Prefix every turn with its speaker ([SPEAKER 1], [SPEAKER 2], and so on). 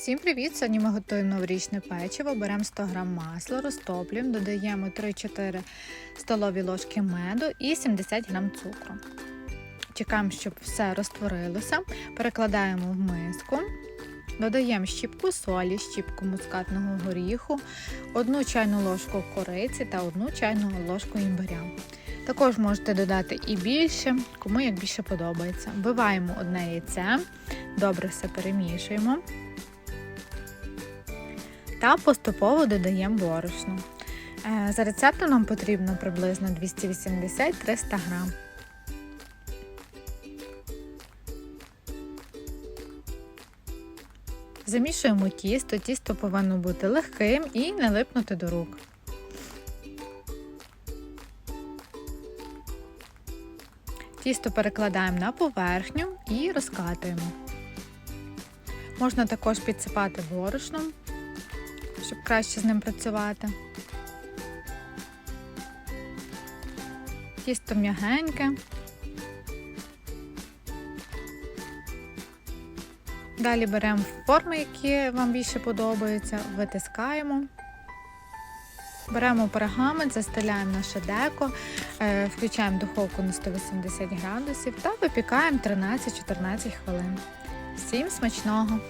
[SPEAKER 1] Всім привіт! Сьогодні ми готуємо новорічне печиво. Беремо 100 г масла, розтоплюємо, додаємо 3-4 столові ложки меду і 70 г цукру. Чекаємо, щоб все розтворилося. Перекладаємо в миску. Додаємо щіпку солі, щіпку мускатного горіху, 1 чайну ложку кориці та 1 чайну ложку імбиря. Також можете додати і більше, кому як більше подобається. Вбиваємо одне яйце, добре все перемішуємо та поступово додаємо борошно. Е, За рецептом нам потрібно приблизно 280-300 грам. Замішуємо тісто, тісто повинно бути легким і не липнути до рук. Тісто перекладаємо на поверхню і розкатуємо. Можна також підсипати борошном, щоб краще з ним працювати. Тісто м'ягеньке. Далі беремо форми, які вам більше подобаються, витискаємо. Беремо пергамент, застеляємо наше деко, е, включаємо духовку на 180 градусів та випікаємо 13-14 хвилин. Всім смачного!